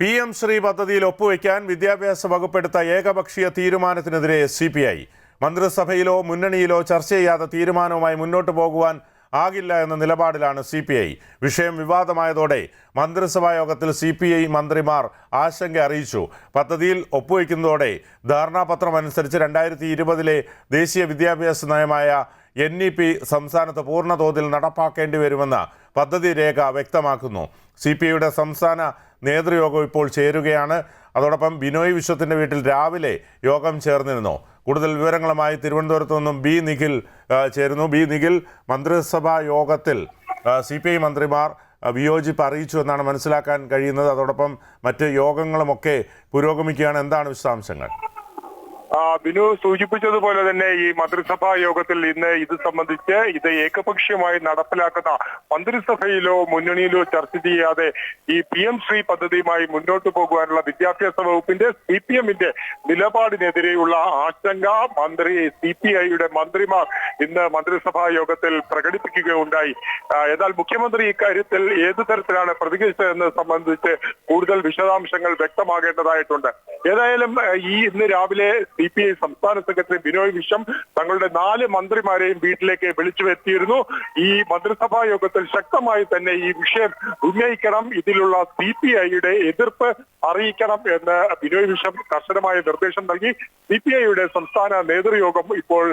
P M Shri പദ്ധതിയിൽ ഒപ്പുവയ്ക്കാൻ വിദ്യാഭ്യാസ വകുപ്പ് എടുത്ത ഏകപക്ഷീയ തീരുമാനത്തിനെതിരെ സി പി ഐ മന്ത്രിസഭയിലോ മുന്നണിയിലോ ചർച്ച ചെയ്യാത്ത തീരുമാനവുമായി മുന്നോട്ട് പോകുവാൻ ആകില്ല എന്ന നിലപാടിലാണ് സി പി ഐ വിഷയം വിവാദമായതോടെ മന്ത്രിസഭാ യോഗത്തിൽ സി പി ഐ മന്ത്രിമാർ ആശങ്ക അറിയിച്ചു. പദ്ധതിയിൽ ഒപ്പുവയ്ക്കുന്നതോടെ ധാരണാപത്രം അനുസരിച്ച് രണ്ടായിരത്തി ഇരുപതിലെ ദേശീയ വിദ്യാഭ്യാസ നയമായ എൻ ഇ പി സംസ്ഥാനത്ത് പൂർണതോതിൽ നടപ്പാക്കേണ്ടി വരുമെന്ന് പദ്ധതി രേഖ വ്യക്തമാക്കുന്നു. സി പി ഐയുടെ സംസ്ഥാന നേതൃയോഗം ഇപ്പോൾ ചേരുകയാണ്. അതോടൊപ്പം ബിനോയ് വിശ്വത്തിന്റെ വീട്ടിൽ രാവിലെ യോഗം ചേർന്നിരുന്നു. കൂടുതൽ വിവരങ്ങളുമായി തിരുവനന്തപുരത്ത് നിന്നും ബി നിഖിൽ ചേരുന്നു. ബി നിഖിൽ മന്ത്രിസഭാ യോഗത്തിൽ സി പി ഐ മന്ത്രിമാർ വിയോജിപ്പ് അറിയിച്ചു എന്നാണ് മനസ്സിലാക്കാൻ കഴിയുന്നത്. അതോടൊപ്പം മറ്റ് യോഗങ്ങളുമൊക്കെ പുരോഗമിക്കുകയാണ്. എന്താണ് വിശദാംശങ്ങൾ? ബിനു സൂചിപ്പിച്ചതുപോലെ തന്നെ ഈ മന്ത്രിസഭാ യോഗത്തിൽ ഇന്ന് ഇത് സംബന്ധിച്ച് ഇത് ഏകപക്ഷീയമായി നടപ്പിലാക്കുന്ന മന്ത്രിസഭയിലോ മുന്നണിയിലോ ചർച്ച ചെയ്യാതെ ഈ പി എം ശ്രീ പദ്ധതിയുമായി മുന്നോട്ട് പോകുവാനുള്ള വിദ്യാഭ്യാസ വകുപ്പിന്റെ സി പി എമ്മിന്റെ നിലപാടിനെതിരെയുള്ള ആശങ്ക മന്ത്രി സി പി ഐയുടെ മന്ത്രിമാർ ഇന്ന് മന്ത്രിസഭാ യോഗത്തിൽ പ്രകടിപ്പിക്കുകയുണ്ടായി. എന്നാൽ മുഖ്യമന്ത്രി ഇക്കാര്യത്തിൽ ഏത് തരത്തിലാണ് പ്രതികരിച്ചതെന്ന് സംബന്ധിച്ച് കൂടുതൽ വിശദാംശങ്ങൾ വ്യക്തമാകേണ്ടതായിട്ടുണ്ട്. ഏതായാലും ഈ ഇന്ന് രാവിലെ സി പി ഐ സംസ്ഥാന സെക്രട്ടറി ബിനോയ് വിശ്വം തങ്ങളുടെ നാല് മന്ത്രിമാരെയും വീട്ടിലേക്ക് വിളിച്ചു വരുത്തിയിരുന്നു. ഈ മന്ത്രിസഭാ യോഗത്തിൽ ശക്തമായി തന്നെ ഈ വിഷയം ഉന്നയിക്കണം. ഇതിലുള്ള സി പി ഐയുടെ എതിർപ്പ് അറിയിക്കണം എന്ന് ബിനോയ് വിശ്വം കർശനമായ നിർദ്ദേശം നൽകി. സി പി ഐയുടെ സംസ്ഥാന നേതൃയോഗം ഇപ്പോൾ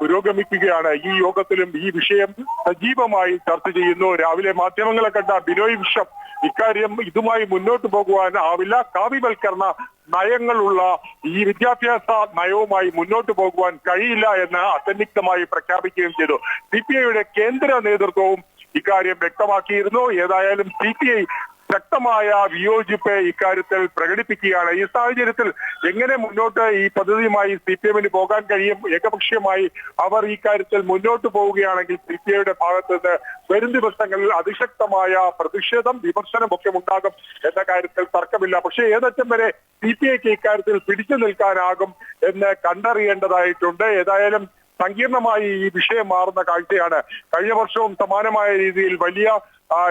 പുരോഗമിക്കുകയാണ്. ഈ യോഗത്തിലും ഈ വിഷയം സജീവമായി ചർച്ച ചെയ്യുന്നു. രാവിലെ മാധ്യമങ്ങളെ കണ്ട ബിനോയ് വിശ്വം ഇക്കാര്യം ഇതുമായി മുന്നോട്ട് പോകുവാൻ ആവില്ല. കാവ്യവൽക്കരണ നയങ്ങളുള്ള ഈ വിദ്യാഭ്യാസ നയവുമായി മുന്നോട്ട് പോകുവാൻ കഴിയില്ല എന്ന് അസന്നിഗ്ധമായി പ്രഖ്യാപിക്കുകയും ചെയ്തു. സി പി ഐയുടെ കേന്ദ്ര നേതൃത്വവും ഇക്കാര്യം വ്യക്തമാക്കിയിരുന്നു. ഏതായാലും സി പി ഐ ശക്തമായ വിയോജിപ്പ് ഇക്കാര്യത്തിൽ പ്രകടിപ്പിക്കുകയാണ്. ഈ സാഹചര്യത്തിൽ എങ്ങനെ മുന്നോട്ട് ഈ പദ്ധതിയുമായി സി പി എമ്മിന് പോകാൻ കഴിയും? ഏകപക്ഷീയമായി അവർ ഈ കാര്യത്തിൽ മുന്നോട്ട് പോവുകയാണെങ്കിൽ സി പി ഐയുടെ ഭാഗത്ത് നിന്ന് വരും ദിവസങ്ങളിൽ അതിശക്തമായ പ്രതിഷേധം വിമർശനം ഒക്കെ ഉണ്ടാകും എന്ന കാര്യത്തിൽ തർക്കമില്ല. പക്ഷേ ഏതറ്റം വരെ സി പി ഐക്ക് ഇക്കാര്യത്തിൽ പിടിച്ചു നിൽക്കാനാകും എന്ന് കണ്ടറിയേണ്ടതായിട്ടുണ്ട്. ഏതായാലും സങ്കീർണമായി ഈ വിഷയം മാറുന്ന കാഴ്ചയാണ്. കഴിഞ്ഞ വർഷവും സമാനമായ രീതിയിൽ വലിയ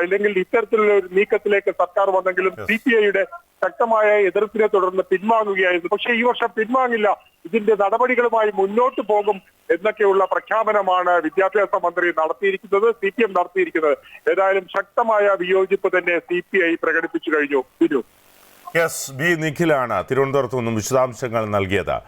അല്ലെങ്കിൽ ഇത്തരത്തിലുള്ള ഒരു നീക്കത്തിലേക്ക് സർക്കാർ വന്നെങ്കിലും സി പി ഐയുടെ ശക്തമായ എതിർപ്പിനെ തുടർന്ന് പിൻവാങ്ങുകയായിരുന്നു. പക്ഷേ ഈ വർഷം പിൻവാങ്ങില്ല. ഇതിന്റെ നടപടികളുമായി മുന്നോട്ട് പോകും എന്നൊക്കെയുള്ള പ്രഖ്യാപനമാണ് വിദ്യാഭ്യാസ മന്ത്രി നടത്തിയിരിക്കുന്നത് സി പി എം നടത്തിയിരിക്കുന്നത്. ഏതായാലും ശക്തമായ വിയോജിപ്പ് തന്നെ സി പി ഐ പ്രകടിപ്പിച്ചു കഴിഞ്ഞു. യെസ് ബി നിഖിലാണ് തിരുവനന്തപുരത്ത് നിന്നും വിശദാംശങ്ങൾ നൽകിയത്.